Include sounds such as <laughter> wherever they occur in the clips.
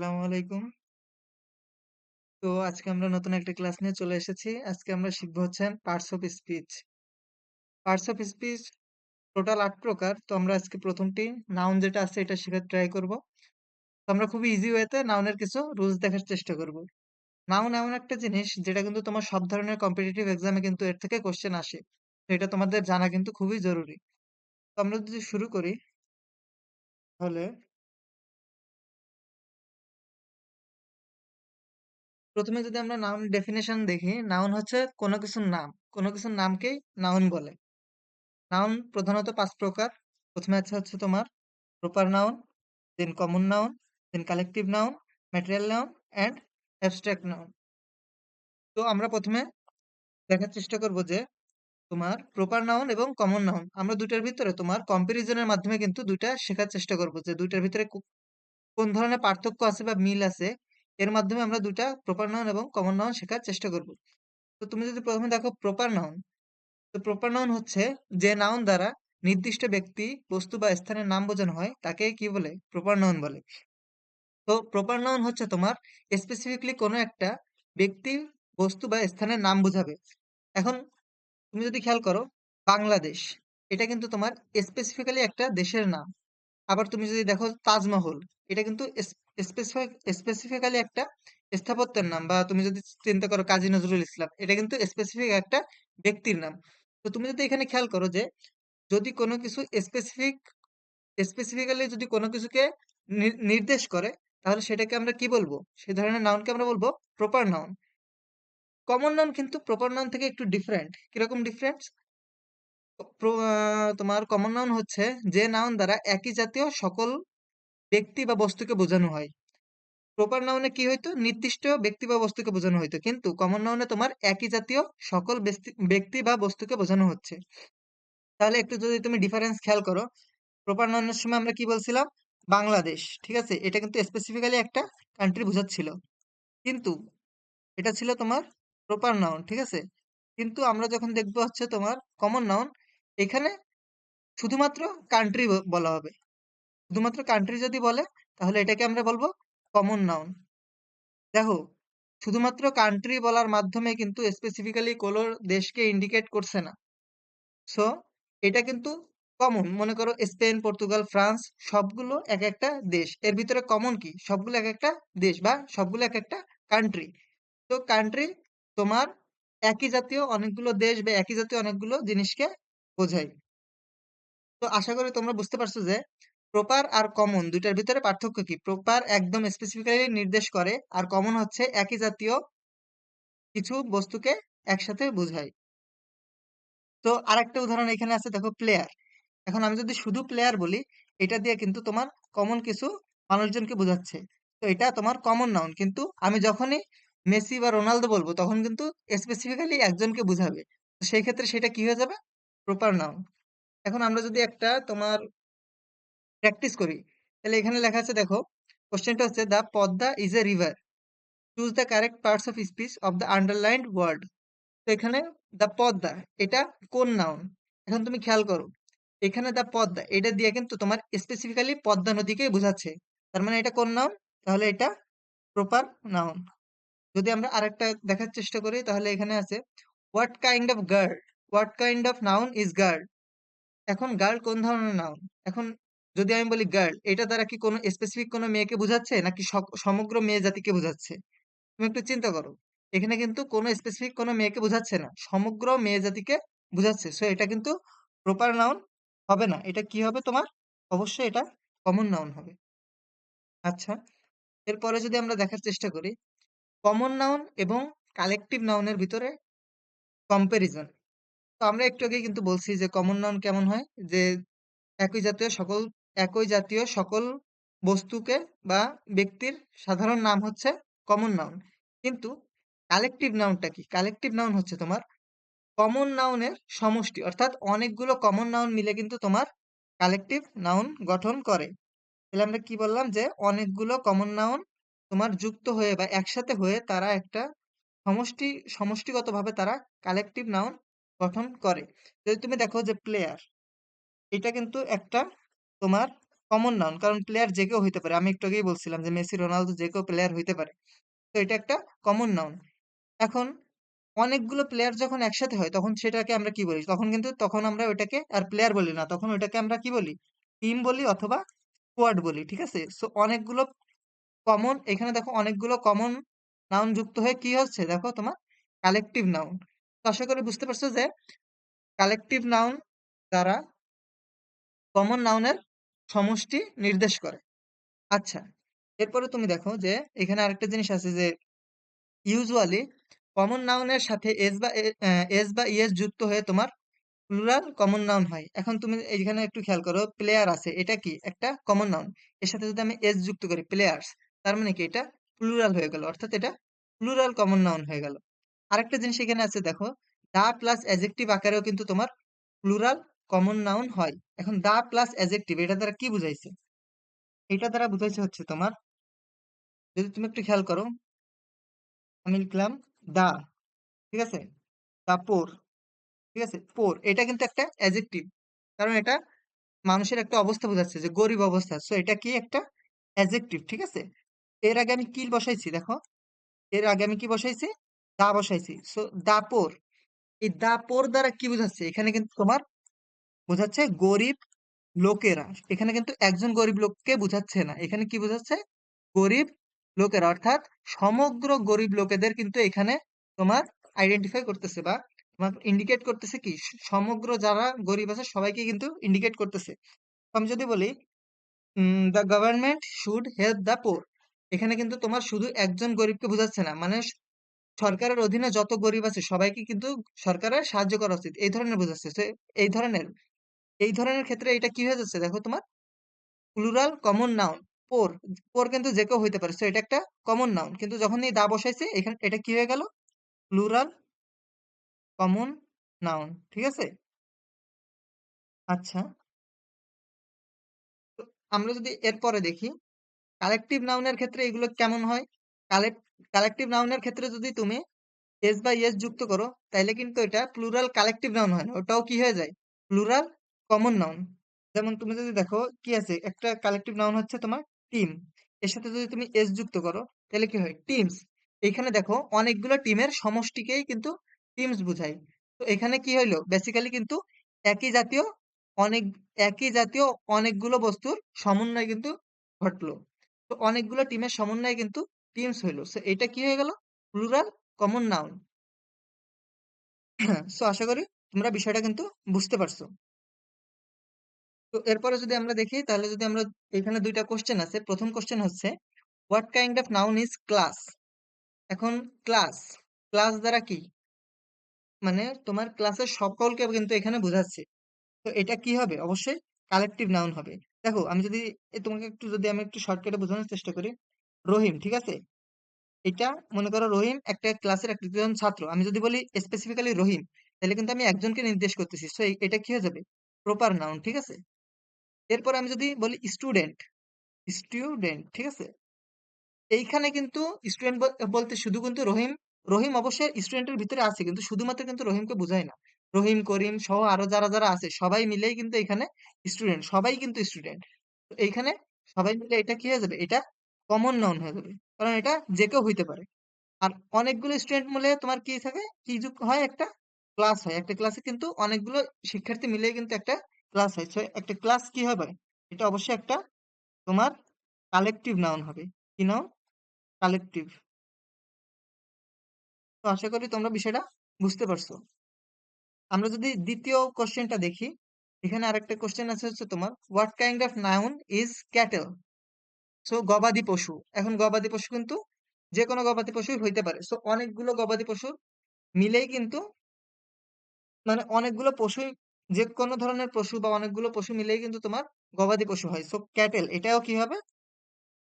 আলাইকুম। তো আজকে আমরা নতুন একটা ক্লাস নিয়ে চলে এসেছি। আজকে আমরা শিখব হচ্ছে parts of speech. Parts of speech total ৮ প্রকার। তো আমরা আজকে ১ম টি নাউন যেটা আছে এটা শেখার ট্রাই করব। তো আমরা খুবই ইজি ওয়েতে নাউনের কিছু রুলস দেখার চেষ্টা করব। নাউন এমন একটা জিনিস যেটা কিন্তু তোমার সব ধরনের কম্পিটিটিভ এক্সামে কিন্তু এর থেকে কোয়েশ্চেন আসে। তো এটা তোমাদের জানা কিন্তু খুবই জরুরি। তো আমরা যদি শুরু করি, তাহলে ১ম এ যদি আমরা নাউন ডেফিনিশন দেখি, নাউন হচ্ছে কোন কিছুর নাম। কোন কিছুর নামকেই নাউন বলে। নাউন প্রধানত ৫ প্রকার। ১ম এ আছে হচ্ছে তোমার proper noun, then common noun, then collective noun, material noun and abstract noun. তো আমরা প্রথমে দেখার চেষ্টা করব যে তোমার প্রপার নাউন এবং কমন নাউন। আমরা ২ টার ভিতরে তোমার কম্পারিজন এর মাধ্যমে কিন্তু দুইটা শেখার চেষ্টা করব যে দুইটার ভিতরে কোন ধরনের পার্থক্য আছে বা মিল আছে, এর মাধ্যমে আমরা ২ টা প্রপার নাউন এবং কমন নাউন শেখার চেষ্টা করব। তো তুমি যদি ১ম এ দেখো প্রপার নাউন, তো প্রপার নাউন হচ্ছে যে নাউন দ্বারা নির্দিষ্ট ব্যক্তি, বস্তু বা স্থানের নাম বোঝানো হয় তাকে কি বলে? প্রপার নাউন বলে। তো প্রপার নাউন হচ্ছে তোমার স্পেসিফিকলি কোনো একটা ব্যক্তি, বস্তু বা স্থানের নাম বোঝাবে। এখন তুমি যদি খেয়াল করো বাংলাদেশ, এটা কিন্তু তোমার স্পেসিফিক্যালি একটা দেশের নাম। আবার তুমি যদি দেখো তাজমহল, এটা কিন্তু স্পেসিফিক্যালি একটা স্থাপত্যের নাম বা তুমি যদি চিন্তা করো কাজী নজরুল ইসলাম, এটা কিন্তু স্পেসিফিক একটা ব্যক্তির নাম। তো তুমি যদি এখানে খেয়াল করো যে যদি কোনো কিছু স্পেসিফিক স্পেসিফিক্যালি যদি কোনো কিছুকে নির্দেশ করে তাহলে সেটাকে আমরা কি বলব? সে ধরনের নাউনকে আমরা বলব প্রপার নাউন। কমন নাউন কিন্তু প্রপার নাউন থেকে একটু ডিফারেন্ট। কীরকম ডিফারেন্স? তোমার কমন নাউন হচ্ছে যে নাউন দ্বারা একই জাতীয় সকল ব্যক্তি বা বস্তুকে বোঝানো হয়। প্রপার নাউনে কি হইতো? নির্দিষ্ট ব্যক্তি বা বস্তুকে বোঝানো হইতো। কিন্তু কমন নাউনে তোমার একই জাতীয় সকল ব্যক্তি বা বস্তুকে বোঝানো হচ্ছে। তাহলে একটু যদি তুমি ডিফারেন্স খেয়াল করো, প্রপার নাউনের সময় আমরা কি বলছিলাম? বাংলাদেশ। ঠিক আছে? এটা কিন্তু স্পেসিফিক্যালি একটা কান্ট্রি বোঝাচ্ছিল কিন্তু এটা ছিল তোমার প্রপার নাউন। ঠিক আছে? কিন্তু আমরা যখন দেখব হচ্ছে তোমার কমন নাউন, এখানে শুধুমাত্র কান্ট্রি বলা হবে। শুধুমাত্র কান্ট্রি যদি বলে তাহলে এটাকে আমরা বলব কমন নাউন। দেখো, শুধুমাত্র কান্ট্রি বলার মাধ্যমে কিন্তু স্পেসিফিক্যালি কোনো দেশকে ইন্ডিকেট করছে না। সো এটা কিন্তু কমন। মনে করো স্পেন, পর্তুগাল, ফ্রান্স সবগুলো এক একটা দেশ। এর ভিতরে কমন কি? সবগুলো এক একটা দেশ বা সবগুলো এক একটা কান্ট্রি। তো কান্ট্রি তোমার একই জাতীয় অনেকগুলো দেশ বা একই জাতীয় অনেকগুলো জিনিসকে বোঝায়। তো আশা করি তোমরা বুঝতে পারছ যে প্রপার আর কমন দুইটার ভিতরে পার্থক্য কি? প্রপার একদম স্পেসিফিক্যালি নির্দেশ করে আর কমন হচ্ছে একই জাতীয় কিছু বস্তুকে একসাথে বোঝায়। তো আরেকটা উদাহরণ এখানে আছে দেখো প্লেয়ার। এখন আমি যদি শুধু প্লেয়ার বলি, এটা দিয়ে কিন্তু তোমার কমন কিছু মানুষজনকে বোঝাচ্ছে। তো এটা তোমার কমন নাউন। কিন্তু আমি যখনই মেসি বা রোনালদো বলব তখন কিন্তু স্পেসিফিক্যালি একজনকে বুঝাবে। সেই ক্ষেত্রে সেটা কি হয়ে যাবে? Proper noun. এখন আমরা যদি একটা তোমার প্র্যাকটিস করি, তাহলে এখানে লেখা আছে দেখো, কোয়েশ্চেনটা হচ্ছে the Padma is a river. Choose the correct parts of speech of the underlined word. তো এখানে দ্য পদ্মা এটা কোন নাউন? এখন তুমি খেয়াল করো। এখানে দ্য পদ্মা এটা দিয়ে কিন্তু তোমার স্পেসিফিক্যালি পদ্মা নদীকেই বোঝাচ্ছে। তার মানে এটা কোন নাউন? তাহলে এটা প্রপার নাউন। যদি আমরা আরেকটা দেখার চেষ্টা করি তাহলে এখানে আছে what kind of girl? What kind of noun is girl? এখন গার্ল কোন ধরনের নাউন? এখন যদি আমি বলি গার্ল এটা দ্বারা কি কোনো স্পেসিফিক কোনো মেয়েকে বোঝাচ্ছে নাকি সমগ্র মেয়ে জাতিকে বোঝাচ্ছে? তুমি একটু চিন্তা করো। এখানে কিন্তু কোনো স্পেসিফিক কোনো মেয়েকে বোঝাচ্ছে না। সমগ্র মেয়ে জাতিকে বুঝাচ্ছে। সো এটা কিন্তু প্রপার নাউন হবে না। এটা কি হবে তোমার? অবশ্যই এটা কমন নাউন হবে। আচ্ছা, এরপরে যদি আমরা দেখার চেষ্টা করি, কমন নাউন এবং কালেকটিভ নাউনের ভিতরে কম্প্যারিজন। তো আমরা একটু আগেই কিন্তু বলছি যে কমন নাউন কেমন হয়? যে একই জাতীয় সকল একই জাতীয় সকল বস্তুকে বা ব্যক্তির সাধারণ নাম হচ্ছে কমন নাউন। কিন্তু কালেকটিভ নাউনটা কি? কালেকটিভ নাউন হচ্ছে তোমার কমন নাউনের সমষ্টি। অর্থাৎ অনেকগুলো কমন নাউন মিলে কিন্তু তোমার কালেকটিভ নাউন গঠন করে। তাহলে আমরা কি বললাম? যে অনেকগুলো কমন নাউন তোমার যুক্ত হয়ে বা একসাথে হয়ে তারা একটা সমষ্টি সমষ্টিগতভাবে তারা কালেকটিভ নাউন গঠন করে। যদি তুমি দেখো যে প্লেয়ার, এটা কিন্তু একটা তোমার কমন নাউন কারণ প্লেয়ার যে কেউ হইতে পারে। আমি একটু আগেই বলছিলাম যে মেসি, রোনালদো যে কেউ প্লেয়ার হইতে পারে। তো এটা একটা কমন নাউন এখন অনেকগুলো প্লেয়ার যখন একসাথে হয়, তখন সেটাকে আমরা কি বলি? তখন কিন্তু, তখন আমরা ওইটাকে আর প্লেয়ার বলি না। তখন ওইটাকে আমরা কি বলি? টিম বলি অথবা স্কোয়াড বলি, ঠিক আছে? সো অনেকগুলো কমন এখানে দেখো অনেকগুলো কমন নাউন যুক্ত হয়ে কি হচ্ছে? দেখো তোমার কালেকটিভ নাউন তো আশা করি বুঝতে পারছ যে কালেকটিভ নাউন দ্বারা কমন নাউনের সমষ্টি নির্দেশ করে। আচ্ছা এরপরে তুমি দেখো যে এখানে আরেকটা জিনিস আছে যে ইউজুয়ালি কমন নাউনের সাথে এস বা এস বা ইএস যুক্ত হয়ে তোমার প্লুরাল কমন নাউন হয়। এখন তুমি এইখানে একটু খেয়াল করো প্লেয়ার আছে, এটা কি? একটা কমন নাউন এর সাথে যদি আমি এস যুক্ত করি প্লেয়ার্স তার মানে কি? এটা প্লুরাল হয়ে গেল, অর্থাৎ এটা প্লুরাল কমন নাউন হয়ে গেল। আরেকটা জিনিস এখানে আছে, দেখো দা প্লাস অ্যাজেক্টিভ আকারেও কিন্তু তোমার প্লুরাল কমন নাউন হয়। এখন দা প্লাস অ্যাজেক্টিভ এটা দ্বারা কি বুঝাইছে? এটা দ্বারা বুঝাইছে হচ্ছে তোমার, যদি তুমি একটু খেয়াল করো, আমি লিখলাম দা ঠিক আছে? দা পোর ঠিক আছে? পোর এটা কিন্তু একটা অ্যাজেক্টিভ কারণ এটা মানুষের একটা অবস্থা বোঝাচ্ছে যে গরিব অবস্থা। সো এটা কি একটা অ্যাজেক্টিভ ঠিক আছে? এর আগে আমি কি বসাইছি দেখো? এর আগে আমি কি বসাইছি? দা বসাইছি। সো দা পোর এই দা পোর দ্বারা কি বোঝাচ্ছে? এখানে কিন্তু তোমার বোঝাচ্ছে গরিব লোকেরা। এখানে কিন্তু একজন গরিব লোককে বোঝাচ্ছে না। এখানে কি বোঝাচ্ছে? গরিব লোকেরা, অর্থাৎ সমগ্র গরিব লোকেদের কিন্তু এখানে তোমার আইডেন্টিফাই করতেছে বা তোমার ইন্ডিকেট করতেছে কি? সমগ্র যারা গরিব আছে সবাইকে কিন্তু ইন্ডিকেট করতেছে। আমি যদি বলি the government should help the poor এখানে কিন্তু তোমার শুধু একজন গরিবকে বোঝাচ্ছে না। মানে সরকারের অধীনে যত গরিব আছে সবাইকে কিন্তু সরকারের সাহায্য করা উচিত। এই ধরনের বোঝাচ্ছে। এই ধরনের এই ধরনের ক্ষেত্রে এটা কি হয়ে যাচ্ছে? দেখো তোমার plural common noun poor poor কিন্তু যে কেউ হইতে পারে। সো এটা একটা কমন নাউন কিন্তু যখন এই দা বসাইছে, এখানে, এটা কি হয়ে গেল? প্লুরাল কমন নাউন ঠিক আছে? আচ্ছা। আমরা যদি এরপরে দেখি কালেকটিভ নাউনের ক্ষেত্রে এগুলো কেমন হয়? কালেকটিভ নাউনের ক্ষেত্রে যদি তুমি এস বা ইয়েস যুক্ত করো, তাইলে কিন্তু এটা প্লুরাল কালেকটিভ নাউন হয় না। ওটাও কি হয়ে যায়? প্লুরাল কমন নাউন যেমন তুমি যদি দেখো কি আছে? একটা কালেকটিভ নাউন হচ্ছে তোমার টিম এর সাথে যদি তুমি এস যুক্ত করো, তাহলে কি হয়? টিমস এখানে দেখো অনেকগুলো টিমের সমষ্টিকেই কিন্তু টিমস বুঝায়। তো এখানে কি হইল? বেসিক্যালি কিন্তু একই জাতীয় অনেক, একই জাতীয় অনেকগুলো বস্তুর সমন্বয় কিন্তু ঘটলো। তো অনেকগুলো টিমের সমন্বয় কিন্তু টিমস হইল। সো এটা কি হয়ে গেল? প্লুরাল কমন নাউন সো আশা করি তোমরা বিষয়টা কিন্তু বুঝতে পারছ। তো এরপরে যদি আমরা দেখি, তাহলে যদি আমরা এখানে দুইটা কোশ্চেন আছে, প্রথম কোশ্চেন হচ্ছে what kind of noun is class এখন ক্লাস ক্লাস দ্বারা কি? মানে তোমার ক্লাসের সকলকে কিন্তু এখানে বোঝাচ্ছে। তো এটা কি হবে? অবশ্যই কালেকটিভ নাউন হবে। দেখো, আমি যদি তোমাকে একটু যদি আমি একটু শর্টকাটে বোঝানোর চেষ্টা করি, রহিম, ঠিক আছে? এটা মনে করো রহিম একটা ক্লাসের একজন ছাত্র। আমি যদি বলি স্পেসিফিক্যালি রহিম, তাহলে কিন্তু আমি একজনকে নির্দেশ করতেছি। সো এটা কি হয়ে যাবে? প্রপার নাউন ঠিক আছে? এরপর আমি যদি বলি স্টুডেন্ট স্টুডেন্ট ঠিক আছে? এইখানে কিন্তু স্টুডেন্ট বলতে শুধু কিন্তু রহিম রহিম অবশ্যই স্টুডেন্টের ভিতরে আছে, কিন্তু শুধুমাত্র কিন্তু রহিমকে বোঝায় না। রহিম, করিম সহ আরও যারা যারা আছে, সবাই মিলেই কিন্তু এখানে স্টুডেন্ট সবাই কিন্তু স্টুডেন্ট এইখানে সবাই মিলে এটা কি হয়ে যাবে? এটা কমন নাউন হয়ে যাবে, কারণ এটা যে কেউ হইতে পারে। আর অনেকগুলো স্টুডেন্ট মিলে তোমার কি থাকে? কি হয়? একটা ক্লাস হয়। একটা ক্লাসে কিন্তু অনেকগুলো শিক্ষার্থী মিলে কিন্তু একটা ক্লাস হয় একটা ক্লাস কি হবে? এটা অবশ্যই একটা তোমার কালেকটিভ নাউন হবে। কি নাউন কালেকটিভ তো আশা করি তোমরা বিষয়টা বুঝতে পারছ। আমরা যদি দ্বিতীয় কোশ্চেনটা দেখি, এখানে আরেকটা কোশ্চেন আছে হচ্ছে তোমার what kind of noun is cattle so গবাদি পশু। এখন গবাদি পশু কিন্তু যে কোনো গবাদি পশুই হইতে পারে। সো অনেকগুলো গবাদি পশু মিলেই কিন্তু মানে অনেকগুলো পশুই যে কোনো ধরনের পশু বা অনেকগুলো পশু মিলেই কিন্তু তোমার গবাদি পশু হয়। সো ক্যাটেল এটাও কি হবে?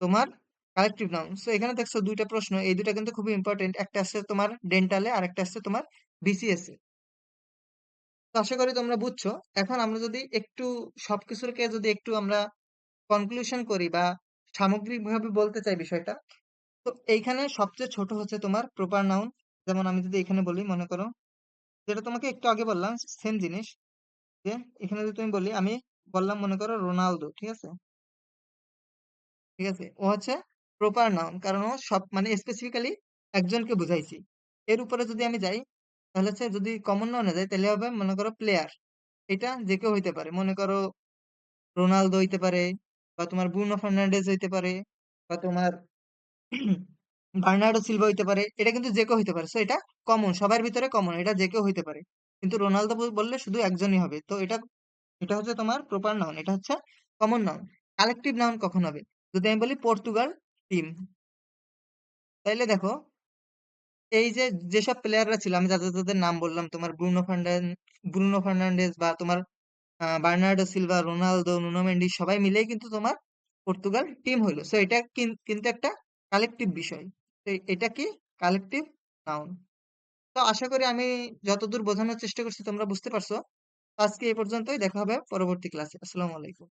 তোমার কালেকটিভ নাউন সো এখানে দেখছ দুইটা প্রশ্ন, এই দুটা কিন্তু খুবই ইম্পর্টেন্ট একটা আসছে তোমার ডেন্টালে আর একটা আসছে তোমার বিসিএস এ তো আশা করি তোমরা বুঝছ। এখন আমরা যদি একটু সবকিছুরকে যদি একটু আমরা কনক্লুশন করি বা সামগ্রিকভাবে বলতে চাই বিষয়টা, তো এইখানে সবচেয়ে ছোট হচ্ছে তোমার প্রপার নাউন যেমন আমি যদি এখানে বলি, মনে করো, যেটা তোমাকে একটু আগে বললাম সেম জিনিস। এখানে যদি তুমি বলি আমি বললাম মনে করো রোনালদো ঠিক আছে ঠিক আছে? ও হচ্ছে প্রপার নাউন। কারণ ও সব মানে স্পেসিফিক্যালি একজনকে বুঝাইছি। এর উপরে যদি আমি যাই, তাহলে হচ্ছে যদি কমন নাউন যাই তাইলে হবে মনে করো প্লেয়ার। এটা যে কেউ হইতে পারে। মনে করো রোনালদো হইতে পারে বা তোমার ব্রুনো ফার্নান্ডেজ হইতে পারে বা তোমার <clears throat> বার্নার্ডো সিলভা হইতে পারে। এটা কিন্তু যে কেউ হইতে পারে। সো এটা কমন সবার ভিতরে কমন। এটা যে কেউ হইতে পারে। কিন্তু রোনালদো বললে শুধু একজনই হবে। তো এটা এটা হচ্ছে তোমার প্রপার নাউন। এটা হচ্ছে কমন নাউন। কালেক্টিভ নাউন কখন হবে? যদি আমি বলি পর্তুগাল টিম। তাইলে দেখো এই যে যেসব প্লেয়াররা ছিল আমি যাদের, যাদের নাম বললাম তোমার ব্রুনো ফার্নান ব্রুনো ফার্নান্ডেজ বা তোমার Bernardo Silva, Ronaldo, Nuno Mendes সবাই মিলেই কিন্তু তোমার পর্তুগাল টিম হইল সো এটা কিন কিন্তু একটা কালেক্টিভ বিষয়। তো এটা কি? Collective noun. তো আশা করি আমি যতদূর বোঝানোর চেষ্টা করছি তোমরা বুঝতে পারছ। আজকে এই পর্যন্তই। দেখা হবে পরবর্তী ক্লাসে। আসসালামু আলাইকুম।